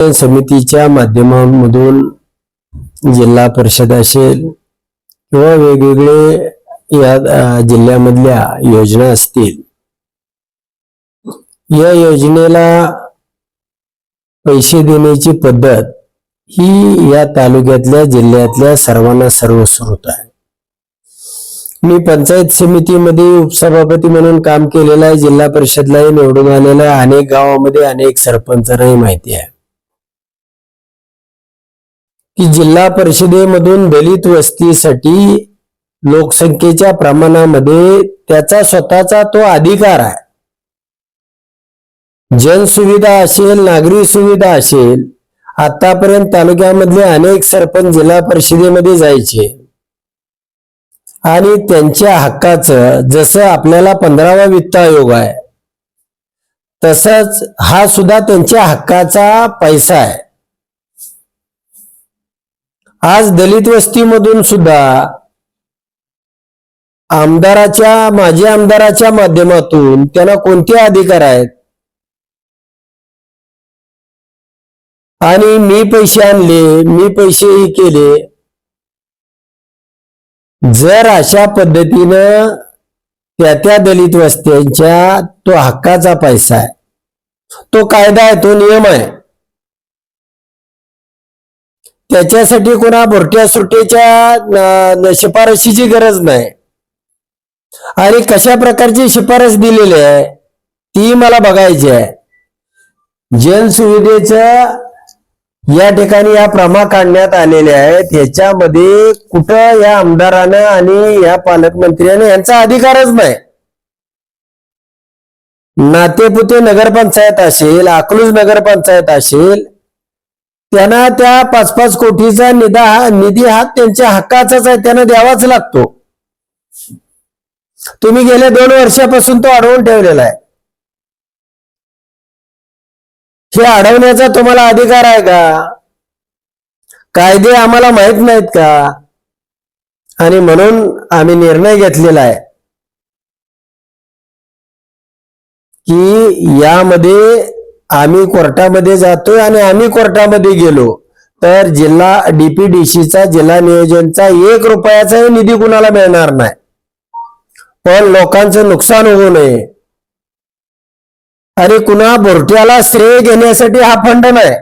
समितीच्या माध्यमांमधून जिल्हा परिषद असेल किंवा वेगवेगळे या जिल्ह्यामधल्या योजना असतील या योजनेला पैसे देण्याची पद्धत ही या तालुक्यातल्या जिल्ह्यातल्या सर्वांना सर्वस्कृत आहे. मी पंचायत समितीमध्ये उपसभापती म्हणून काम केलेलं आहे जिल्हा परिषदलाही निवडून आलेलं आहे अनेक गावामध्ये अनेक सरपंचांनाही माहिती आहे. की जिल्हा परिषदेमधून दलित वस्तीसाठी लोकसंख्येच्या प्रमाणामध्ये त्याचा स्वतःचा तो अधिकार आहे. जनसुविधा असेल नागरी सुविधा असेल आतापर्यंत तालुक्यामधले अनेक सरपंच जिल्हा परिषदेमध्ये जायचे. आणि त्यांच्या हक्काचं जसं आपल्याला पंधरावा वित्त आयोग आहे तसंच हा सुद्धा त्यांच्या हक्काचा पैसा आहे. आज दलित वस्तीमधून सुद्धा आमदाराच्या माजी आमदाराच्या माध्यमातून त्यांना कोणते अधिकार आहेत? आणि मी पैसे आणले मी पैसेही केले. जर अशा पद्धतीनं त्या त्या दलित वस्त्यांच्या तो हक्काचा पैसा आहे तो कायदा आहे तो नियम आहे. त्याच्यासाठी कोणा भोरट्या सुट्टीच्या शिफारशीची गरज नाही. आणि कशा प्रकारची शिफारस दिलेली आहे ती मला बघायची आहे. जनसुविधेचं या ठिकाणी या प्रमा काढण्यात आलेल्या आहेत. ह्याच्यामध्ये कुठं या आमदारानं आणि या पालकमंत्र्याने यांचा अधिकारच नाही. नातेपुते नगरपंचायत असेल अकलूज नगरपंचायत असेल त्यांना त्या पाच पाच कोटीचा निधा निधी हा त्यांच्या हक्काचाच आहे त्यांना द्यावाच लागतो. तुम्ही गेल्या दोन वर्षापासून तो अडवून ठेवलेला आहे. हे अडवण्याचा तुम्हाला अधिकार आहे का? कायदे आम्हाला माहीत नाहीत का? आणि म्हणून आम्ही निर्णय घेतलेला आहे. की यामध्ये आम्ही कोर्टामध्ये जातोय आणि आम्ही कोर्टामध्ये गेलो. तर जिल्हा डीपीडीसीचा जिल्हा नियोजनचा एक रुपयाचाही निधी कुणाला मिळणार नाही. पण लोकांचं नुकसान होऊ नये. आणि कुणा बोरट्याला श्रेय घेण्यासाठी हा फंड नाही.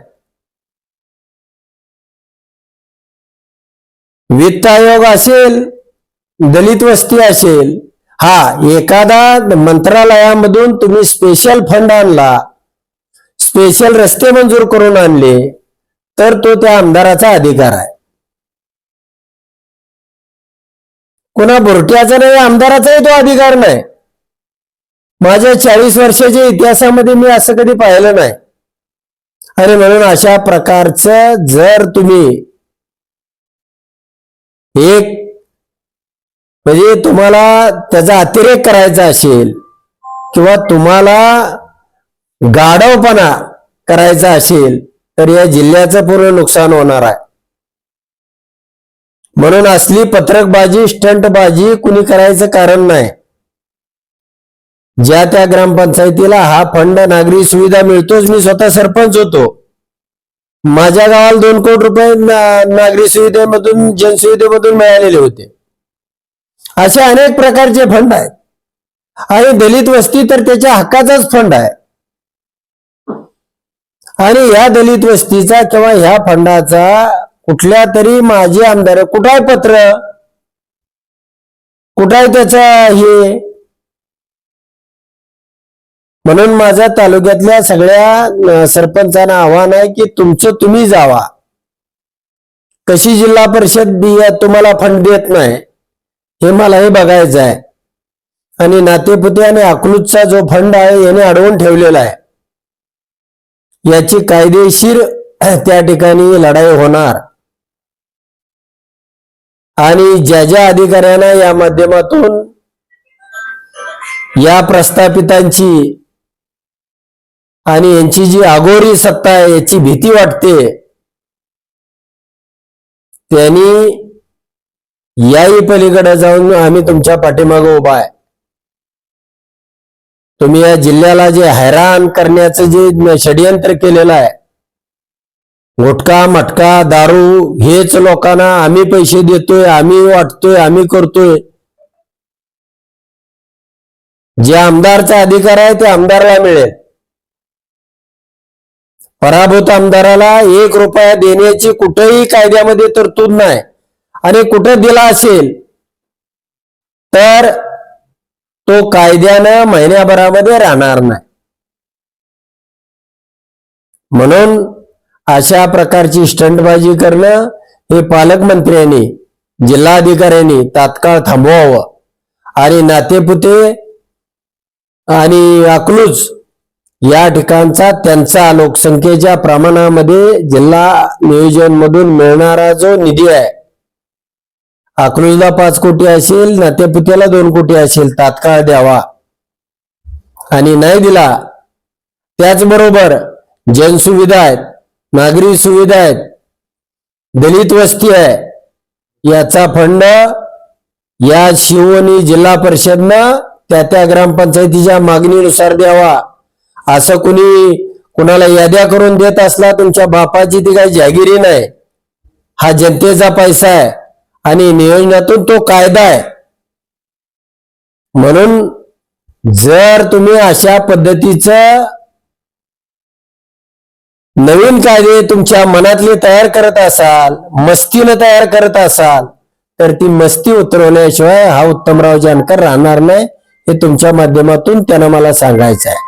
वित्त आयोग असेल दलित वस्ती असेल हा एखादा मंत्रालयामधून तुम्ही स्पेशल फंड आणला. स्पेशल रस्ते मंजूर करून आणले तर तो त्या आमदाराचा अधिकार आहे. कुणा बुरट्याचा नाही आमदाराचाही तो अधिकार नाही. माझ्या चाळीस वर्षाच्या इतिहासामध्ये मी असं कधी पाहिलं नाही. आणि म्हणून अशा प्रकारचं जर तुम्ही एक म्हणजे तुम्हाला त्याचा अतिरेक करायचा असेल किंवा तुम्हाला गाढवपणा करायचा असेल तर या जिल्ह्याचं पूर्ण नुकसान होणार आहे. म्हणून असली पत्रकबाजी स्टंटबाजी कुणी करायचं कारण नाही. ज्या त्या ग्रामपंचायतीला हा फंड नागरी सुविधा मिळतोच मी स्वतः सरपंच होतो. माझ्या गावाला दोन कोटी रुपये नागरी सुविधेमधून जनसुविधेमधून मिळालेले होते. असे अनेक प्रकारचे फंड आहेत. आणि दलित वस्ती तर त्याच्या हक्काचाच फंड आहे. आणि ह्या दलित वस्तीचा किंवा ह्या फंडाचा कुठल्या तरी माजी आमदार कुठं आहे पत्र? कुठं आहे त्याचा हे? म्हणून माझ्या तालुक्यातल्या सगळ्या सरपंचांना आव्हान आहे की तुमचं तुम्ही जावा. कशी जिल्हा परिषद दि- तुम्हाला फंड देत नाही हे मला हे बघायचं आहे. आणि नातेपुते आणि अकलूजचा जो फंड आहे याने अडवून ठेवलेला आहे. याची कायदेशीर त्या ठिकाणी लढाई होणार. आणि ज्या ज्या अधिकाऱ्यांना या माध्यमातून या प्रस्थापितांची आणि यांची जी आगोरी सत्ता आहे याची भीती वाटते त्यांनी याही पलीकडे जाऊन आम्ही तुमच्या पाठीमागे उभा आहे. तुम्ही या जिल्ह्याला जे हैराण करण्याचं जे षडयंत्र केलेलं आहे गुटखा मटका दारू हेच लोकांना आम्ही पैसे देतोय आम्ही वाटतोय आम्ही करतोय. जे आमदारचा अधिकार आहे ते आमदाराला मिळेल. पराभूत आमदाराला एक रुपया देण्याची कुठेही कायद्यामध्ये तरतूद नाही. आणि कुठं दिला असेल तर तो कायद्यानं महिन्याभरामध्ये राहणार नाही. म्हणून अशा प्रकारची स्टंटबाजी करणं हे पालकमंत्र्यांनी जिल्हाधिकाऱ्यांनी तात्काळ थांबवावं. आणि नातेपुते आणि अकलूज या ठिकाणचा त्यांचा लोकसंख्येच्या प्रमाणामध्ये जिल्हा नियोजन मधून मिळणारा जो निधी आहे अकलूजला पाच कोटी असेल नातेपुत्याला दोन कोटी असेल तात्काळ द्यावा. आणि नाही दिला त्याचबरोबर जनसुविधा आहेत नागरी सुविधा आहेत दलित वस्ती आहे याचा फंड या शिवणी जिल्हा परिषदनं त्या त्या ग्रामपंचायतीच्या मागणीनुसार द्यावा. असं कुणी कुणाला याद्या करून देत असला तुमच्या बापाची ती काही जागिरी नाही. हा जनतेचा पैसा आहे. आणि नियोजनातून तो कायदा आहे. म्हणून जर तुम्ही अशा पद्धतीचं नवीन कायदे तुमच्या मनातले तयार करत असाल मस्तीनं तयार करत असाल तर ती मस्ती उतरवण्याशिवाय हा उत्तमराव जानकर राहणार नाही हे तुमच्या माध्यमातून त्यानं मला सांगायचं आहे.